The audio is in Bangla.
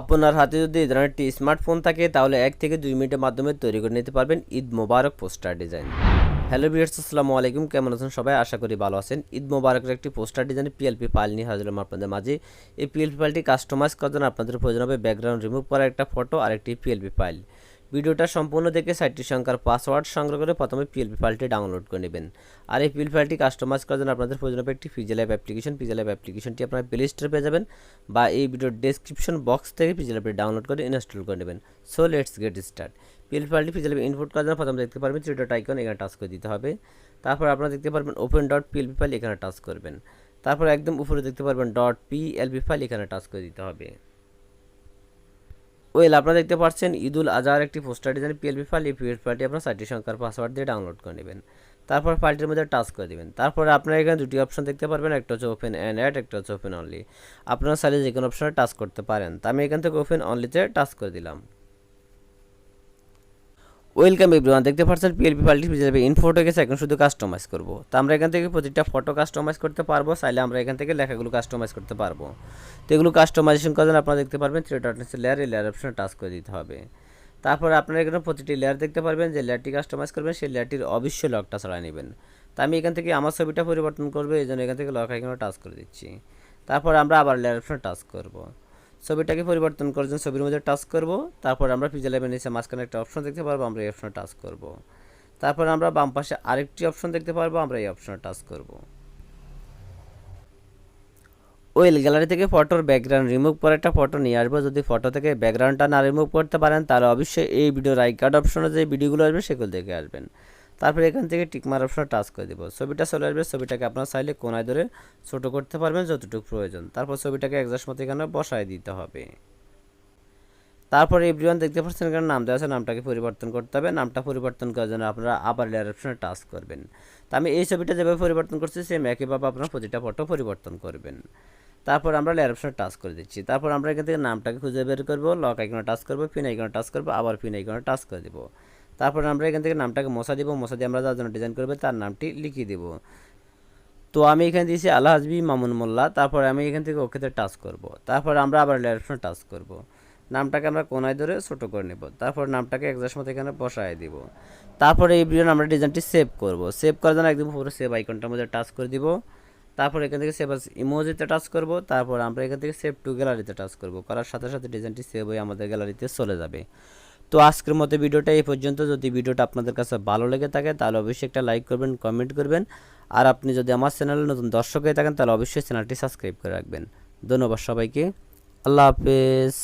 আপনার হাতে যদি এই ধরনের একটি স্মার্টফোন থাকে, তাহলে এক থেকে দুই মিনিটের মাধ্যমে তৈরি করে নিতে পারবেন Eid Mubarak poster design. Hello viewers আসসালামু আলাইকুম। কেমন আছেন সবাই? আশা করি ভালো আছেন। ঈদ মোবারকের একটি পোস্টার ডিজাইন পিএলপি ফাইল নিয়ে হাজির হলাম আপনাদের মাঝে। এই পিএলপি ফাইলটি কাস্টমাইজ করার জন্য আপনাদের প্রয়োজন হবে ব্যাকগ্রাউন্ড রিমুভ করা একটা ফটো আর একটি পিএলপি ফাইল ভিডিওটা সম্পূর্ণ দেখে সাইটটি সংখ্যার পাসওয়ার্ড সংগ্রহ করে প্রথমে পিএলপি ফাইলটি ডাউনলোড করে নেবেন। আর এই পিএল ফাইলটি কাস্টমাইজ করার জন্য আপনাদের প্রয়োজন হবে একটি Pixel app application Pixel app অ্যাপ্লিকেশনটি আপনার প্লে স্টোরে পেয়ে যাবেন বা এই ভিডিওর ডেসক্রিপশন বক্স থেকে পিজেল অ্যাপটি ডাউনলোড করে ইনস্টল করে নেবেন। So let's get start PL ফাইলটি পিজেল অ্যাপে ইনপুট করার জন্য প্রথমে দেখতে পারবেন থ্রি ডট আইকন এখানে টাচ করে দিতে হবে। তারপর আপনারা দেখতে পারবেন ওপেন ডট পিএলপি ফাইল এখানে টাচ করবেন। তারপর একদম উপরে দেখতে পারবেন ডট পিএলপি ফাইল এখানে টাচ করে দিতে হবে। ওয়েল আপনারা দেখতে পাচ্ছেন, ঈদুল আজহার একটি পোস্টার ডিজাইন পিএলপি ফাইল এই পিএলপি ফাইলটি আপনার সাইটটি সংখ্যার পাসওয়ার্ড দিয়ে ডাউনলোড করে নেবেন। তারপর ফাইলটির মধ্যে টাচ করে দেবেন। তারপরে আপনারা এখানে দুটি অপশন দেখতে পারবেন, একটা হচ্ছে ওপেন অ্যান্ড অ্যাড একটা হচ্ছে ওপেন অনলি আপনারা চাইলে যে কোনো অপশনে টাচ করতে পারেন। তা আমি এখান থেকে ওপেন অনলিতে টাচ করে দিলাম। ওয়েলকাম এভরিওয়ান দেখতে পাচ্ছেন পিএলপি পেয়ে যাবে ইনফোটো গেছে, এখন শুধু কাস্টমাইজ করব। তো আমরা এখান থেকে প্রতিটা ফটো কাস্টমাইজ করতে পারব, চাইলে আমরা এখান থেকে লেখাগুলো কাস্টমাইজ করতে পারব। তো এগুলো কাস্টমাইজেশন করার আপনারা দেখতে পারবেন থ্রি ডট লেয়ার এই লেয়ার অপশনে টাচ করে দিতে হবে। তারপর আপনারা এখানে প্রতিটি লেয়ার দেখতে পারবেন, যে লেয়ারটি কাস্টমাইজ করবেন, সেই লেয়ারটির অবশ্যই লকটা ছড়া নেবেন। তা আমি এখান থেকে আমার ছবিটা পরিবর্তন করব, এই জন্য এখান থেকে লক এখানে টাচ করে দিচ্ছি। তারপর আমরা আবার লেয়ার অপশনে টাচ করব। ছবিটাকে পরিবর্তন করার জন্য ছবির মধ্যে টাচ করব। তারপর আমরা পিজে নিচে মাঝখানে একটা অপশন দেখতে পারব, আমরা এই অপশনে টাচ করব। তারপর আমরা বাম পাশে আরেকটি অপশন দেখতে পারব, আমরা এই অপশনে টাচ করব। ওয়েল গ্যালারি থেকে ফটোর ব্যাকগ্রাউন্ড রিমুভ করে একটা ফটো নিয়ে আসব। যদি ফটো থেকে ব্যাকগ্রাউন্ডটা না রিমুভ করতে পারেন, তাহলে অবশ্যই এই ভিডিওর আই কার্ড অপশনে যে ভিডিওগুলো আসবে, সেগুলো দেখে আসবেন। তারপরে এখান থেকে টিকমার অপশনে টাচ করে দেবো। ছবিটা চলে আসবে, ছবিটাকে আপনার চাইলে কোনায় ধরে ছোটো করতে পারবেন যতটুকু প্রয়োজন। তারপর ছবিটাকে একজাস্ট মতো এখানে বসায় দিতে হবে। তারপরে এভরিওয়ান দেখতে পাচ্ছেন এখানে নাম দেওয়া আছে, নামটাকে পরিবর্তন করতে হবে। নামটা পরিবর্তন করার জন্য আপনারা আবার লেয়ার অপশনে টাচ করবেন। তো আমি এই ছবিটা যেভাবে পরিবর্তন করছি সেম একইভাবে আপনারা প্রতিটা ফটো পরিবর্তন করবেন। তারপর আমরা লেয়ার অপশনে টাচ করে দিচ্ছি। তারপর আমরা এখান থেকে নামটাকে খুঁজে বের করব লক আইকনে টাচ করব পিন আইকনে টাচ করব, আবার পিন আইকনে টাচ করে দেবো। তারপর আমরা এখান থেকে নামটাকে মশা দিব, মশা দিয়ে আমরা যার জন্য ডিজাইন করবে তার নামটি লিখিয়ে দেব। তো আমি এখানে দিয়েছি আল্লাহ হাজবি মামুন মোল্লা, তারপর আমি এখান থেকে ওকেতে টাচ করব। তারপর আমরা আবার লেয়ার টাচ করব। নামটাকে আমরা কোনায় ধরে ছোট করে নেব। তারপর নামটাকে একজাস্ট মতো এখানে বসায় দিব। তারপরে এই ভিডিও আমরা ডিজাইনটি সেভ করব। সেভ করার জন্য একদম পুরো সেভ আইকনটার মধ্যে টাচ করে দিব। তারপর এখান থেকে সেভ ইমোজিতে টাচ করব। তারপর আমরা এখান থেকে সেভ টু গ্যালারিতে টাচ করব। করার সাথে সাথে ডিজাইনটি সেভ হয়ে আমাদের গ্যালারিতে চলে যাবে। তো আজকের মতো ভিডিওটা এই পর্যন্ত। যদি ভিডিওটা আপনাদের কাছে ভালো লেগে থাকে, তাহলে অবশ্যই একটা লাইক করবেন, কমেন্ট করবেন। আর আপনি যদি আমার চ্যানেলে নতুন দর্শক হয়ে থাকেন, তাহলে অবশ্যই চ্যানেলটি সাবস্ক্রাইব করে রাখবেন। ধন্যবাদ সবাইকে। আল্লাহ হাফেজ।